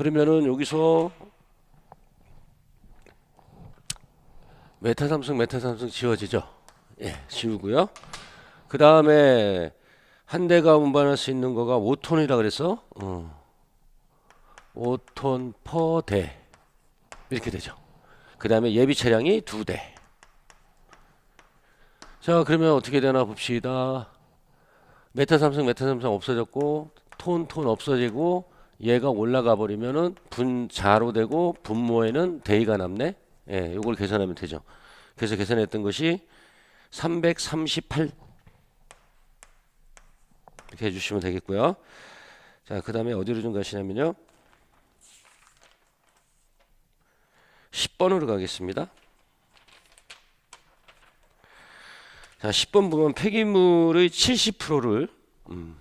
그러면은 여기서 메타 삼성 메타 삼성 지워지죠. 예, 지우고요. 그 다음에 한 대가 운반할 수 있는 거가 5톤이라 그래서 어, 5톤 퍼대 이렇게 되죠. 그 다음에 예비 차량이 두 대. 자 그러면 어떻게 되나 봅시다. 메타 삼성 메타 삼성 없어졌고 톤 톤 없어지고 얘가 올라가 버리면은 분자로 되고 분모에는 대의가 남네. 예, 요걸 계산하면 되죠. 그래서 계산했던 것이 338 이렇게 해주시면 되겠고요. 자, 그 다음에 어디로 좀 가시냐면요. 10번으로 가겠습니다. 자, 10번 보면 폐기물의 70%를 음.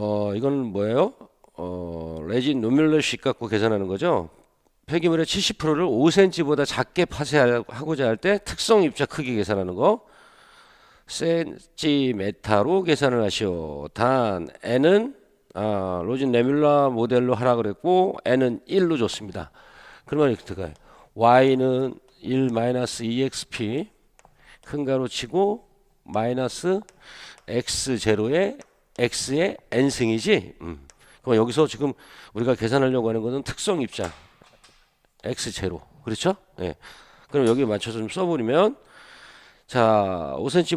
어, 이건 뭐예요? 어, 레진 노뮬러식 갖고 계산하는 거죠. 폐기물의 70%를 5cm보다 작게 파쇄하고자 할 때 특성 입자 크기 계산하는 거. 센티메타로 계산을 하시오. 단 n은 아, 로진 네뷸라 모델로 하라 그랬고 n은 1로 줬습니다. 그러면 이렇게 들어가요. y는 1 마이너스 2xp 큰 가로 치고 마이너스 x 제로에 x의 n승이지. 음. 그럼 여기서 지금 우리가 계산하려고 하는 것은 특성 입자 x 제로 그렇죠? 예. 그럼 여기 맞춰서 좀 써버리면 자 5cm보다